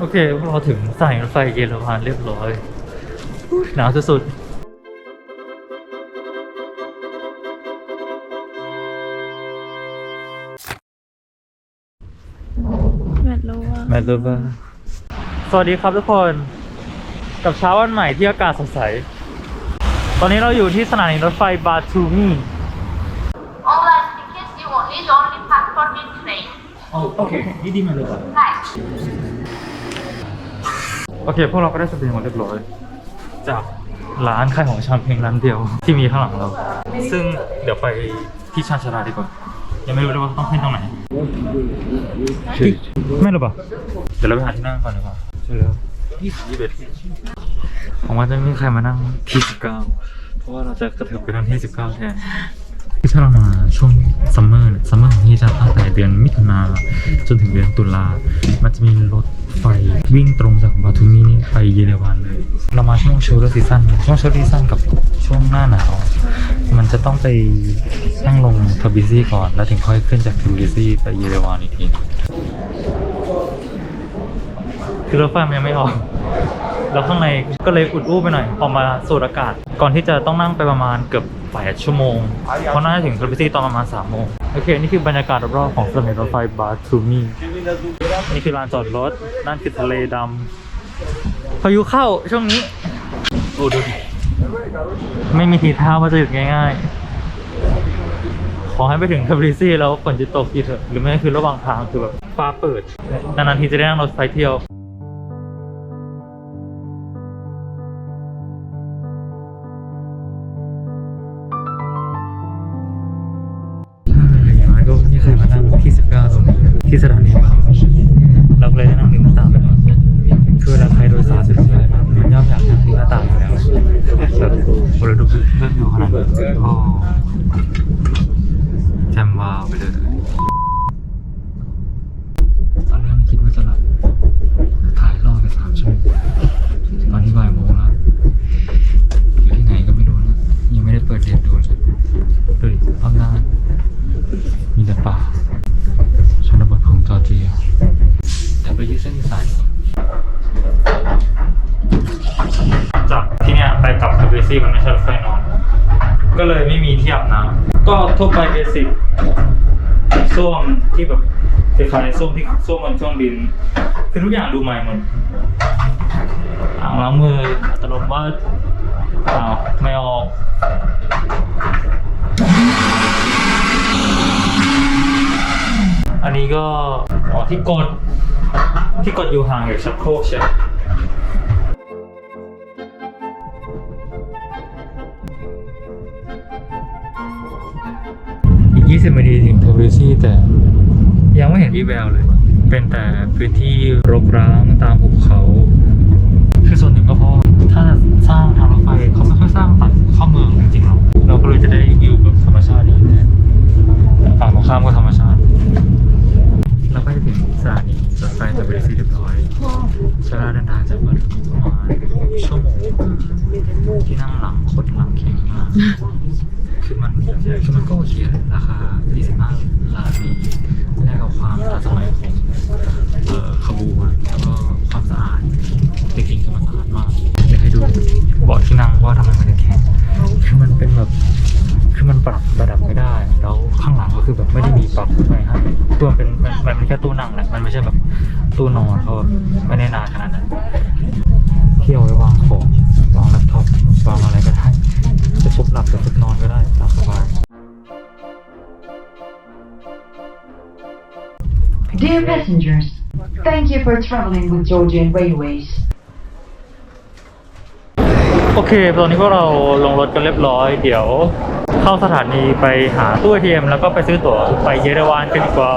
โอเคพวกเราถึงสถานีรถไฟเยอรมันเรียบร้อยอุ๊ยหนาวสุดแมทรู้ว่าๆแมทเลเวอร์สวัสดีครับทุกคน กับเช้าวันใหม่ที่อากาศสดใส ตอนนี้เราอยู่ที่สถานีรถไฟบาทูมี Online tickets, you will need only passport in train. โอเคนี่ดีมาเลย Right. โอเคพวกเราก็ได้เสบียงมาเรียบร้อย จากร้านขายของชำเพียงร้านเดียวที่มีข้างหลังเรา ซึ่งเดี๋ยวไปที่ชานชาลาดีกว่า ยังไม่รู้เลยว่าต้องขึ้นตรงไหน ไม่รู้ป่ะเดี๋ยวเราไปหาที่นั่งก่อนดีกว่าใช่แล้วยี่สิบยี่สิบเอ็ดผมว่าจะไม่มีใครมานั่งที่สิบเก้าเพราะว่าเราจะกระเถิบไปทางที่สิบเก้าแทน ที่ถ้าเรามาช่วงซัมเมอร์เนี่ยซัมเมอร์ของที่จะตั้งแต่เดือนมิถุนาจนถึงเดือนตุลา มันจะมีรถไฟวิ่งตรงจากบาทูมีนี่ไปเยเรวันเลย เรามาช่วงโชว์ซีซั่นช่วงโชว์ซีซั่นกับช่วงหน้าหนาว มันจะต้องไปนั่งลงทบิซี่ก่อน แล้วถึงค่อยขึ้นจากทบิซี่ไปเยเรวันอีกทีคือรถไฟมันยังไม่ออก แล้วข้างในก็เลยอุดอู้ไปหน่อย ออกมาสูดอากาศ ก่อนที่จะต้องนั่งไปประมาณเกือบ แปดชั่วโมง เพราะน่าจะถึงทริปซี่ตอนประมาณสามโมง โอเค นี่คือบรรยากาศรอบๆของสถานีรถไฟบาทูมีนี่คือลานจอดรถ นั่นคือทะเลดำพายุเข้าช่วงนี้โอ้ดูดิไม่มีทีท่าว่าจะหยุดง่ายๆ ขอให้ไปถึงทริซี่แล้วฝนจะตกทีเถอะ หรือไม่ก็คือระหว่างทางคือแบบฟ้าเปิด นานๆทีจะได้นั่งรถไฟเที่ยว ที่สถานีเราก็เลยได้นั่งริมหน้าต่างไปก่อนคือเวลาใครโดยสารจะทำอะไรแบบมันย่อมอยากนั่งริมหน้าต่างอยู่แล้วแบบโอ้โหดูเรื่องอยู่ขนาดนั้นโอ้แจมว้าวไปเลยตอนแรกคิดว่าจะหลับถ่ายรอบไปสามชั่วโมงตอนที่บ่ายโมงแล้ว อยู่ที่ไหนก็ไม่รู้นะ ยังไม่ได้เปิดเดทดูเลยดูดิรอบหน้า มีแต่ป่าชนบทของจอร์เจียเดี๋ยวไปยืดเส้นที่สายจากที่เนี้ยไปกลับคาเบซี่มันไม่ใช่รถไฟนอน ก็เลยไม่มีที่อาบน้ำ ก็ทั่วไปเบสิกส้วมที่แบบคล้ายๆส้วมที่ส้วมบนเครื่องบิน คือทุกอย่างดูใหม่หมดอ่างล้างมืออัตโนมัติอ้าวไม่ออกอันนี้ก็อ๋อที่กดที่กดอยู่ห่างจากชักโครกใช่ไหม อีก20นาทีถึงเทอร์วิซี่แต่ยังไม่เห็นวีแววเลย เป็นแต่พื้นที่รกร้างตามหุบเขา คือส่วนหนึ่งก็เพราะถ้าสร้างทางรถไฟเขาไม่ค่อยสร้างตัดเข้าเมืองจริงๆหรอกเราก็เลยจะได้วิวแบบธรรมชาติดีแทนฝั่งตรงข้ามก็ธรรมชาติเราก็จะถึงสถานีรถไฟตะเบรีเรียบร้อยใช้เวลาเดินทางจากมาถึงประมาณชั่วโมงที่นั่งหลังโคตรหลังแข็งมากคือ มันคือมันก็เคเลยราคา 25ล้านดีแลกกับความทันสมัยของเอ่อขบวนแล้วก็ความสะอาดจริงๆคือมันสะอาดมากเดี๋ยวให้ดูเบาะที่นั่งว่าทำไมมันถึงแข็งคือมันเป็นแบบคือมันปรับระดับไม่ได้ แล้วข้างหลังก็คือแบบไม่ได้มีปรับอะไรให้ตัวเป็นมันมันเป็นแค่ตู้นั่งแหละมันไม่ใช่แบบตู้นอนเขาแบบไม่ได้นานขนาดนั้นเที่ยวไว้วางของ Dear passengers, thank you for traveling with Georgian Railways. โอเค ตอนนี้พวกเราลงรถกันเรียบร้อย เดี๋ยวเข้าสถานีไปหาตู้ ATM แล้วก็ไปซื้อตั๋วไปเยอรมันกันดีกว่า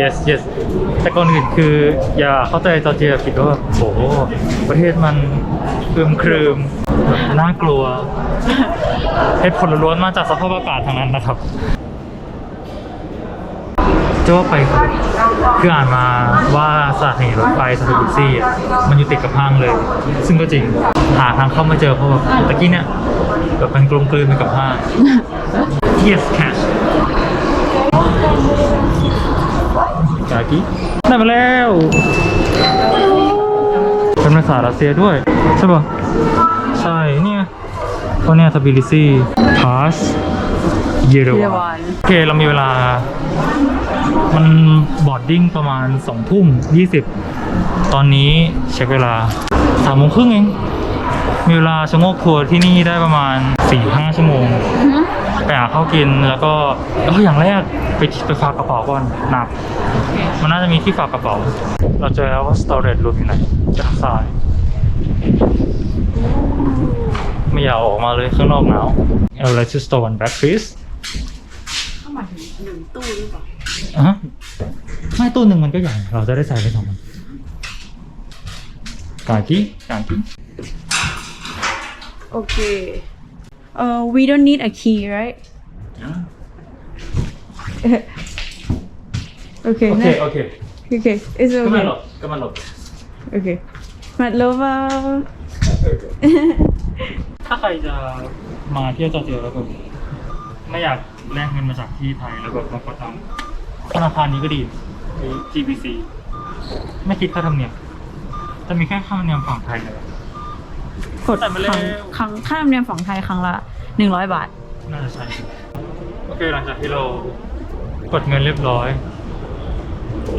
yes yes แต่ก่อนอื่นคืออย่าเข้าใจจอร์เจียผิดว่าแบบโหประเทศมันครึมครึมๆน่ากลัวเหตุผลล้วนๆมาจากสภาพอากาศทางนั้นนะครับ จะว่าไปคืออ่านมาว่าสถานีรถไฟสถานีซี่อะมันอยู่ติดกับห้างเลย ซึ่งก็จริงหาทางเข้าม่เจอเพราะแบบตะกี้เนี่ยแบบเป็นกลมกลืนไปกับห้าง yes cash จากกี้ได้มาแล้วเป็นภาษารัสเซียด้วย ใช่ปะใช่เนี่ยก็เนี่ยทบิลิซี่พาสเยเรเยรวาวันโอเค เรามีเวลา มันบอร์ดดิ้งประมาณสองทุ่มยี่สิบตอนนี้เช็คเวลาสามโมงครึ่งเอง มีเวลาชะโงกทัวร์ที่นี่ได้ประมาณสี่ห้าชั่วโมงไปหาข้าวกินแล้วก็เอออย่างแรกไปไปฝากกระเป๋าก่อนหนัก มันน่าจะมีที่ฝากกระเป๋า เราเจอแล้วว่า storage room อยู่ไหนจะทางซ้ายไม่อยากออกมาเลยข้างนอกหนาวเอาอะไรที่ store one back please เข้ามาถึงหนึ่งตู้หรือเปล่า อะไม่ตู้หนึ่งมันก็ใหญ่ เราจะได้ใส่ไปสองมันกากี้กากี้โอเคเอ่อ we don't need a key right โอเค โอเคนะโอเคโอเค it's ก็มา okay หลบก็มาหลบโอเคมัดโลวาถ้าใครจะมาเที่ยวจอร์เจียแล้วแบบไม่อยากแลกเงินมาจากที่ไทยแล้วแบบมากดตัง ธนาคารนี้ก็ดีหรือ GBC ไม่คิดค่าธรรมเนียมจะมีแค่ค่าธรรมเนียมฝั่งไทยเลย กดใส่มาแล้วครั้งครั้งค่าธรรมเนียมฝั่งไทยครั้งละหนึ่งร้อยบาท น่าจะใช่โอเคหลังจากที่เรากดเงินเรียบร้อย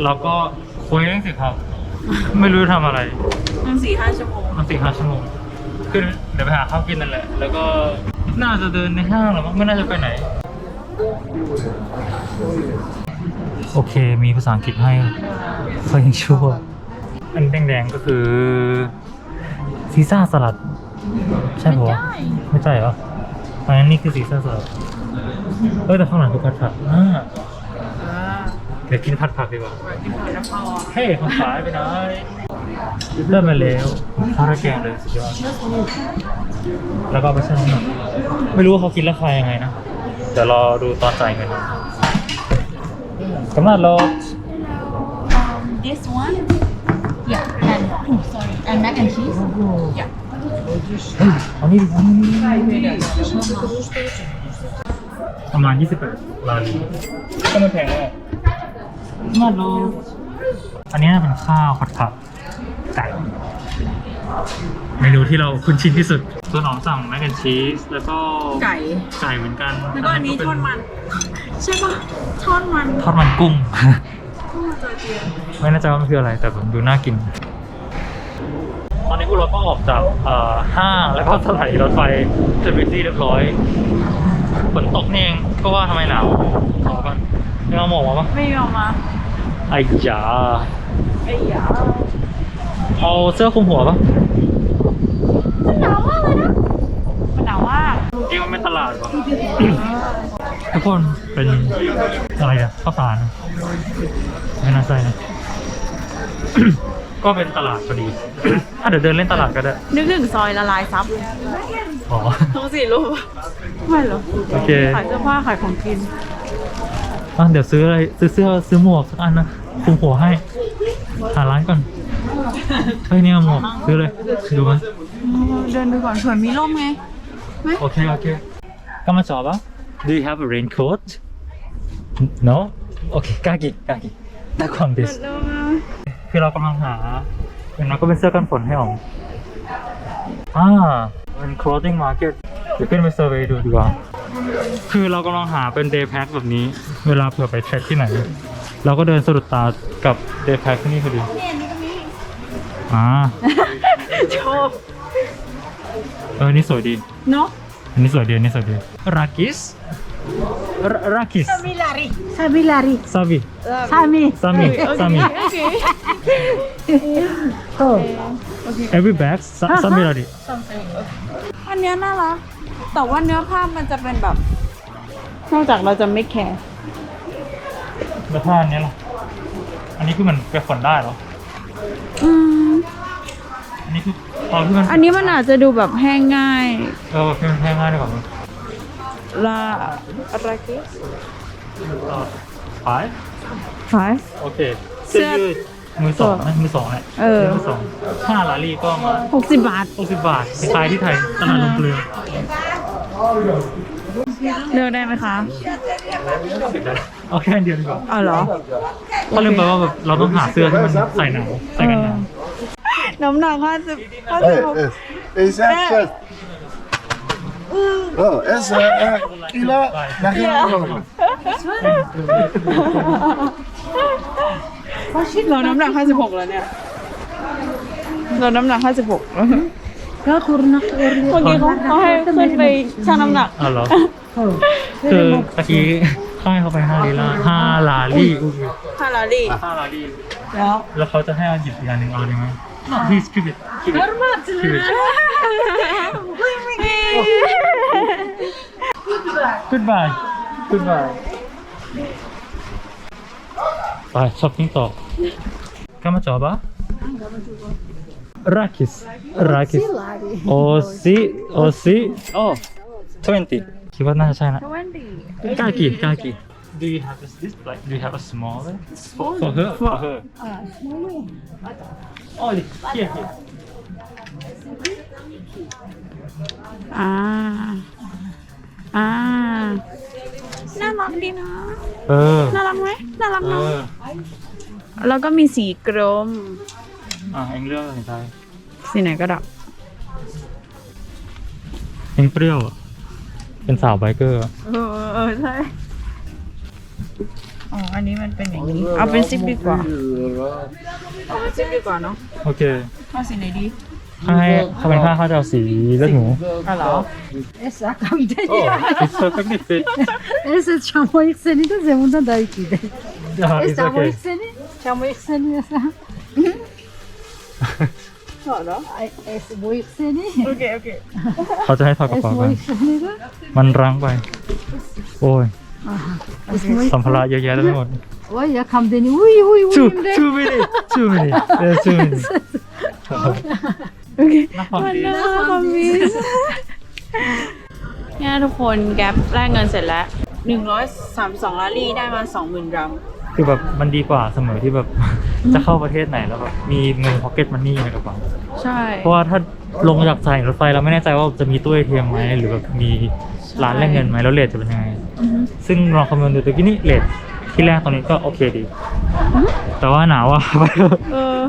เราก็คุยเรื่องสิครับ ไม่รู้จะทำอะไรตั้งสี่ห้าชั่วโมง มันสี่ห้าชั่วโมงคือเดี๋ยวไปหาข้าวกินนั่นแหละ แล้วก็น่าจะเดินในห้างหรือมั้งไม่น่าจะไปไหน โอเค มีภาษาอังกฤษให้เขายังชั่ว อันแดงๆก็คือซีซ่าสลัด ใช่ปะวะไม่ใช่เหรออันนั้นนี่คือซีซ่าสลัด เออแต่ข้างหลังคือผัดผักอ่าเดี๋ยวกินผัดผักดีกว่าเฮ้ยข้างซ้ายไปไหนเริ่มมาแล้วข้าวราดแกงเลยสุดยอดแล้วก็เอาไปชั่งน้ำหนักไม่รู้ว่าเขาคิดราคายังไงนะเดี๋ยวรอดูตอนจ่ายเงิน กำลังรอ This one? Yeah, and oh, sorry, and mac and cheese. Yeah. เฮ้ยเอานี่ดิเอานี่ดิประมาณ28ล้านก็ไม่แพงเลยมาโลอันนี้น่าเป็นข้าวผัดผักไก่ เมนูที่เราคุ้นชินที่สุดตัวหนอมสั่งแมกแอนชีสแล้วก็ไก่ ไก่เหมือนกันแล้วก็อันนี้เป็ทอดมัน ใช่ปะทอดมันทอดมันกุ้ง กุ้งจอร์เจียไม่แน่ใจว่ามันคืออะไรแต่ผมดูน่ากิน ตอนนี้พวกเราก็ออกจากเอ่อห้างแล้วก็สถานีรถไฟเซอร์วิสที่เรียบร้อยฝนตกนี่เองก็ว่าทำไมหนาวขอก่อนยังเอาหมวกมาปะไม่ยอมมาไอ้จ๋าไอ้ยา เอาเสื้อคลุมหัวปะมันหนาวมากเลยนะมันหนาวมากจริงมันเป็นตลาดปะทุกคนเป็นอะไรอะข้าวสารไม่น่าใช่นะ ก็เป็นตลาดพอดี อะเดี๋ยวเดินเล่นตลาดก็ได้ นึกถึงซอยละลายซับอ๋อทุกสี่รูปไม่เหรอโอเค ขายเสื้อผ้าขายของกิน อะเดี๋ยวซื้ออะไรซื้อเสื้อซื้อหมวกสักอันนะคุมหัวให้ หาร้านก่อนเฮ้ยเนี่ยหมวกซื้อเลยดูไหมเดินดูก่อนเผื่อมีร่มไงโอเคโอเคก็มาจอบปะ Do you have a raincoat No โอเคกล้ากินกล้ากินได้ความดิสคือเรากำลังหาอย่างน้อยก็เป็นเสื้อกันฝนให้ออกอ่าเป็น clothing market เดี๋ยวขึ้นไปเซอร์เวย์ดูดีกว่า คือเรากำลังหาเป็น day pack แบบนี้ เวลาเผื่อไปเทรคที่ไหน เราก็เดินสะดุดตากับ day pack ที่นี่พอดีอ่าชอบเออนี่สวยดี เนาะอันนี้สวยดีอันนี้สวยดีรากิสรากิสซาบิลารีซาบิซามิซามิซามิโอเค every bag ซามิราดิอันเนี้ยน่ารัก แต่ว่าเนื้อผ้ามันจะเป็นแบบ นอกจากเราจะไม่แคร์แล้วผ้าอันนี้ล่ะอันนี้คือมันไปขนได้เหรออืมอันนี้คือตอนที่มันอันนี้มันอาจจะดูแบบแห้งง่ายเออคือมันแพงง่ายดีกว่ามั้งลาอะไรกิสขายขายโอเคเสื้เสื้ออยืดมือสองนะมือสองเนี่ยเออ มือสองห้าลาลีก็มาหกสิบบาทหกสิบบาทขายที่ไทยตลาดลงเกลือ เลือกได้ไหมคะ เอาแค่อันเดียวดีกว่าอ๋อเหรอเขาลืมไปว่าแบบเราต้องหาเสื้อที่มันใส่หนาวใส่กันหนาวน้ำหนักห้าสิบห้าสิบ Evet, evet. Esa chest. Oh, esa eh, kilo nakil olmalı. เราน้ำหนักห้าสิบหกแล้วเนี่ย เราน้ำหนักห้าสิบหก เมื่อกี้เขาเขาให้ขึ้นไปชั่งน้ำหนักอ๋อเหรอคือเมื่อกี้เข้าให้เขาไปห้าลีลาห้าลาลี่อุ้ยฮาลาลีห้าลาลี่แล้วแล้วเขาจะให้เอาหยิบอีกอันหนึ่งเอาได้ไหม No please keep it keep it keep it goodbye goodbye ไปช้อปปิ้งต่อ Kamu coba? Rakis. Rakis. Osi. Osi. Oh. 20. คิดว่าน่าจะใช่นะ กากิกากิ Do you have this, this like do you have a smaller for, for her for her Oh here here อ่าอ่าน่ารักดีนะ เออน่ารักไหมน่ารักเอเนาะอแล้วก็มีสีกรมอะเอ็งเลือกอะไรไทย สีไหนก็ได้เอ็งเปรี้ยวอะเป็นสาวไบเกอร์อะเออเออใช่อ๋ออันนี้มันเป็นอย่างนี้ เอาเป็นซิปดีกว่าเอาเป็นซิปดีกว่าเนาะโอเคเอาสีไหนดีให้เขาเป็นค่าเขาจะเอาสีเลือดหมูอ๋อเหรอ Essa 감 대. โอ้ it's perfectly fit Essa chamou Ixeni da segunda da Ikide. yeah it's Essa chamou okay Ixeni. Chamou Ixeni essa. sonra? S bu seni. Okey okey. เขาจะให้ถอดกระ S เป๋ากัน bu seni de. มันรั้งไป โอ้ย Aha. Es bu สัมภาระเยอะแยะเต็มหมด Vay yakam deni. Uy uy uy. ชู de. อุ้ยสองนาทีนี่ยทุกคนแกปแลกเงินเสร็จแล้วหนึ่งร้อยสามสองลารี่ได้มาสองหมื่นรัมคือแบบมันดีกว่าเสมอที่แบบ จะเข้าประเทศไหนแล้วแบบมีเงินพ็อกเก็ตมันนี่ในกระเป๋า ใช่ เพราะว่าถ้าลงจากสถานีรถไฟเราไม่แน่ใจว่าจะมีตู้เอทีเอ็มไหมหรือแบบมีร้านแลกเงินไหมแล้วเลทจะเป็นยังไง ซึ่งลองคำนวณดูตะกี้นี่เลทที่แรกตอนนี้ก็โอเคดี แต่ว่าหนาวอะ เออ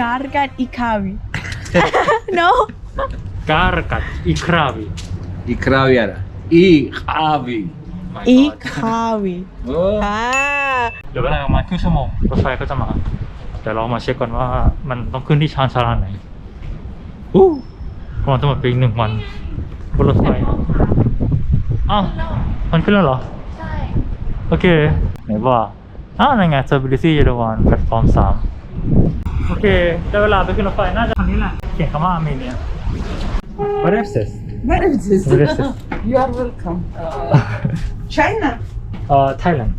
การกัดอีคาวิ no การกัดอีคราบี I krawiara. I krawi. อีคาวิ Oh. อ่าเดี๋ยวเวลาประมาณครึ่งชั่วโมงรถไฟก็จะมาเดี๋ยวเรามาเช็คก่อนว่ามันต้องขึ้นที่ชานชาลาไหนอู้ประมาณทั้งหมดไปอีกหนึ่งวันบนรถไฟอ้าวมันขึ้นแล้วเหรอ ใช่ โอเค ไหนว่าอ้าวนั่นไง Stability เยอรมันแพลตฟอร์มสามโอเค ได้เวลาไปขึ้นรถไฟ น่าจะคันนี้แหละ เขียนคำว่าอาร์เมเนีย What is this What is this? What is this You are welcome. China, เอ่อ Thailand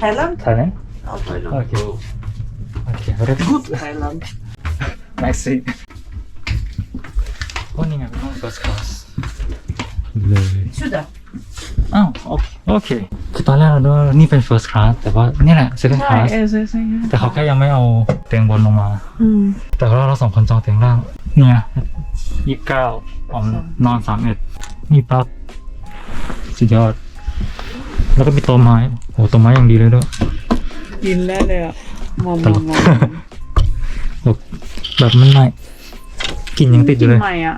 Thailand. Thailand โอเคโอเค What is this Thailand. Nice seat โอ้นี่ไงเป็นห้อง first class เลย Сюда. อ้าวโอเคโอเค คือตอนแรกเราดูว่านี่เป็น first class แต่ว่านี่แหละ second ใช่ class เออใช่ใช่ แต่เขาแค่ยังไม่เอาเตียงบนลงมา อืม แต่ว่าเราสองคนจองเตียงล่าง เนี่ยยี่สิบเก้าออมนอนสามเอ็ดนี่ปลั๊กสุดยอด แล้วก็มีโต๊ะไม้โอ้โต๊ะไม้อย่างดีเลยด้วยกินแล้วเลยอะมอมตมลอมกมอมแบบแบบมันไม่กลิ่นยังติดอยู่เลยใหม่อะ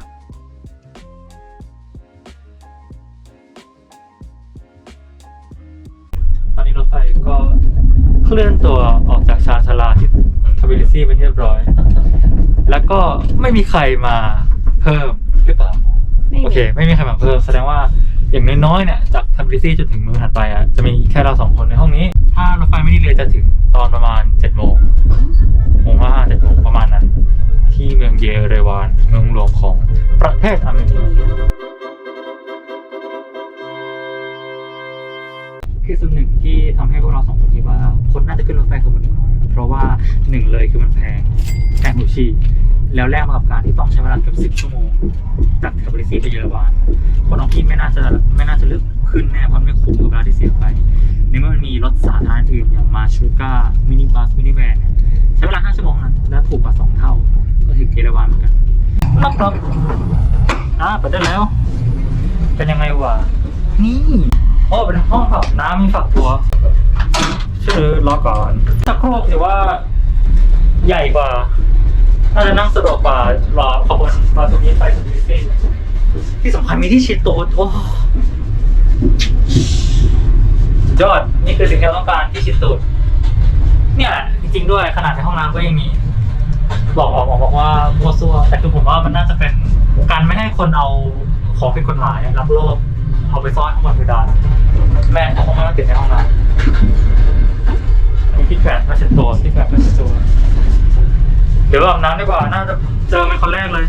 ตอนนี้รถไฟก็เคลื่อนตัวออกจากชานชาลาที่ทบิลิซีไปเรียบร้อย แล้วก็ไม่มีใครมาเพิ่มหรือเปล่า โอเค ไม่มีใครมาเพิ่มแสดงว่า อย่างน้อยๆเนี่ยจากทัมบิซี่จนถึงเมืองถัดไปอะจะมีแค่เราสองคนในห้องนี้ ถ้ารถไฟไม่ดีเลยจะถึงตอนประมาณเจ็ดโมงโมงห้าเจ็ดโมงประมาณนั้น ที่เมืองเยเรวานเมืองหลวงของประเทศอาร์เมเนียคือส่วนหนึ่งที่ทำให้พวกเราสองคนคิดว่า คนน่าจะขึ้นรถไฟขบวนนี้น้อยเพราะว่าหนึ่งเลยคือมันแพงแพงหูชีแล้วแลกมากับการที่ต้องใช้เวลาเกือบสิบชั่วโมง จากทับริซีไปเยอรมันคนออกกินไม่น่าจะไม่น่าจะเลือกขึ้นแน่เพราะไม่คุ้มกับเวลาที่เสียไปในเมื่อมันมีรถสาธารณะอื่นอย่างมาชูก้ามินิบัสมินิแวนเนี่ยใช้เวลา 5 ชั่วโมงนั้นและถูกกว่า 2 เท่า ก็ถึงเยอรมันเหมือนกันรับรับอ่าเปิดได้แล้ว เป็นยังไงวะนี่โอ้เป็นห้องฝักน้ำมีฝักตัวรอก่อนชักโครกถือว่าใหญ่กว่า น่าจะนั่งสะดวกกว่ารอขบวนรอตรงนี้ไปสุดที่ที่สำคัญมีที่ชิดโต๊ะโอ้ยอดนี่คือสิ่งที่เราต้องการที่ชิดตูดเนี่ยจริงๆด้วยขนาดในห้องน้ำก็ยังมีบอกออกบอกว่าโมซัวแต่คือผมว่ามันน่าจะเป็นการไม่ให้คนเอาของผิดกฎหมายลักลอบเอาไปซ่อนข้างบนเพดานแม่งคงไม่ต้องติดในห้องน้ำอันนี้พี่แฝดมาเช็ดตัวพี่แฝดมาเช็ดตัว เดี๋ยวอาบน้ำดีกว่า น่าจะเจอเป็นคนแรกเลย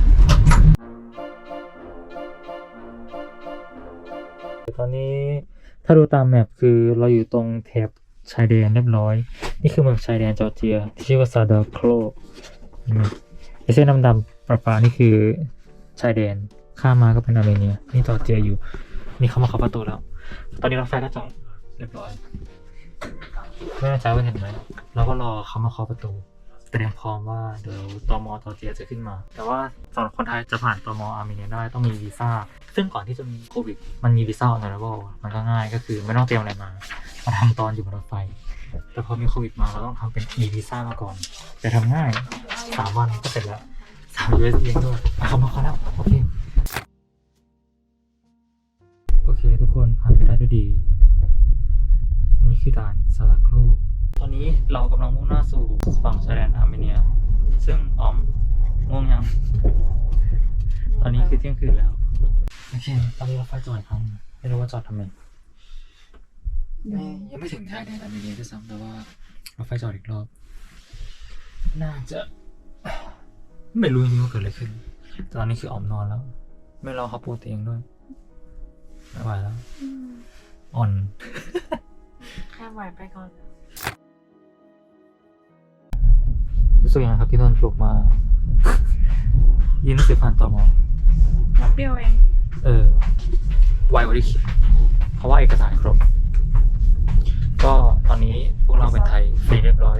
ตอนนี้ถ้าดูตามแมปคือเราอยู่ตรงแถบชายแดนเรียบร้อย นี่คือเมืองชายแดนจอร์เจีย ที่ชื่อว่าซาดาโคลนไหมไอเส้นดำๆประปานี่คือชายแดนข้ามมาก็เป็นอาร์เมเนีย นี่จอร์เจียอยู่ นี่เข้ามาเข้าประตูแล้ว ตอนนี้รถไฟก็จอดเรียบร้อยไม่แน่ใจว่าเห็นไหมเราก็รอเขามาเคาะประตู เตรียมพร้อมว่าเดี๋ยวตมจอร์เจียจะขึ้นมา แต่ว่าสำหรับคนไทยจะผ่านตมอาร์เมเนียได้ต้องมีวีซ่า ซึ่งก่อนที่จะมีโควิด มันมีวีซ่าออนไลน์มันก็ง่ายก็คือไม่ต้องเตรียมอะไรมามาทำตอนอยู่บนรถไฟ แต่พอมีโควิดมาเราต้องทำเป็น e วีซ่ามาก่อน แต่ทำง่ายสามวันก็เสร็จแล้วสาม US เองด้วยเขามาเขาแล้วโอเค ซึ่งออมง่วงยัง ตอนนี้คือเที่ยงคืนแล้ว โอเค ตอนนี้รถไฟจอดอีกครั้งไม่รู้ว่าจอดทำไมไม่ยังไม่ถึงชายแดนอาร์เมเนียด้วยซ้ำแต่ว่ารถไฟจอดอีกรอบ น่าจะ ไม่รู้จริงๆว่าเกิดอะไรขึ้นแต่ตอนนี้คือออมนอนแล้ว ไม่รอเขาปูเตียงด้วยไม่ไหวแล้ว อ่อน แค่ไหวไปก่อน รู้สึกยังไงครับที่โดนปลุกมายินหนังสือผ่านต่อมอเปรี้ยวเอง เออ ไวกว่าที่คิด เพราะว่าเอกสารครบ ก็ตอนนี้พวกเราเป็นไทยฟรีเรียบร้อย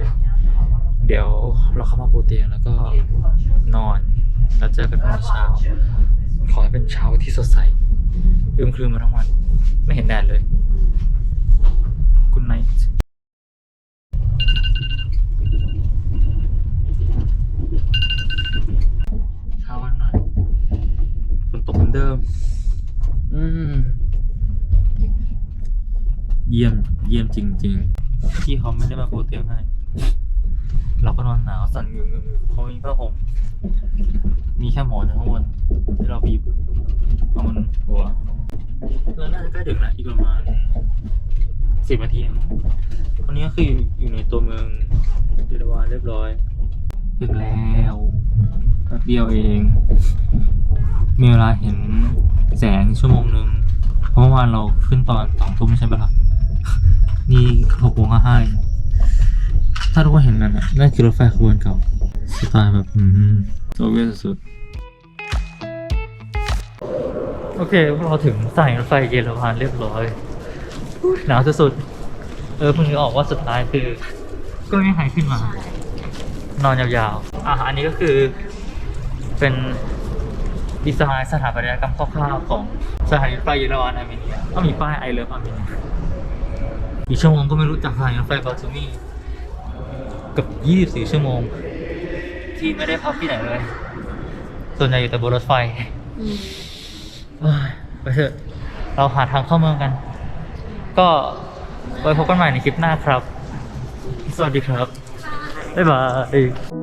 เดี๋ยวเราเข้ามาปูเตียงแล้วก็นอน แล้วเจอกันพรุ่งนี้เช้า ขอให้เป็นเช้าที่สดใสอึมครึมมาทั้งวัน ไม่เห็นแดดเลย เยี่ยม เยี่ยมจริงๆที่เขาไม่ได้มาปูเตียงให้ เราก็นอนหนาวสั่นงึงๆเพราะมีผ้าห่มมีแค่หมอนอยู่ข้างบนที่เราบีบเอามันหัวเราน่าจะใกล้ถึงแล้วอีกประมาณสิบนาทีเองตอนนี้ก็คืออยู่อยู่ในตัวเมืองเยอรมันเรียบร้อย ถึงแล้วแป๊บเดียวเอง มีเวลาเห็น แสงชั่วโมงหนึ่งเพราะเมื่อวานเราขึ้นตอนสองทุ่มใช่ปะล่ะนี่หกโมงห้าห้างถ้าทุกคนเห็นนั่นน่ะนั่นคือรถไฟขบวนเก่าสไตล์แบบอืมโซเวียตสุดๆโอเคพวกเราถึงสถานีรถไฟเยอรมันเรียบร้อยหนาวสุดๆเออเพิ่งนึกออกว่าสุดท้ายคือ ก็ไม่มีใครขึ้นมา นอนยาวๆอะอันนี้ก็คือเป็น ดีไซน์สถาปัตยกรรมคร่าวๆของสถานีรถไฟเยอรมันอาร์เมเนียก็มีป้ายไอเลิฟอาร์เมเนียอีกชั่วโมงก็ไม่รู้จักสถานีรถไฟบาตูมีเกับ 24 ชั่วโมง ที่ไม่ได้พักที่ไหนเลย ส่วนใหญ่อยู่แต่บนรถไฟไปเถอะเราหาทางเข้าเมืองกัน ก็ไว้พบกันใหม่ในคลิปหน้าครับ สวัสดีครับ บ๊ายบาย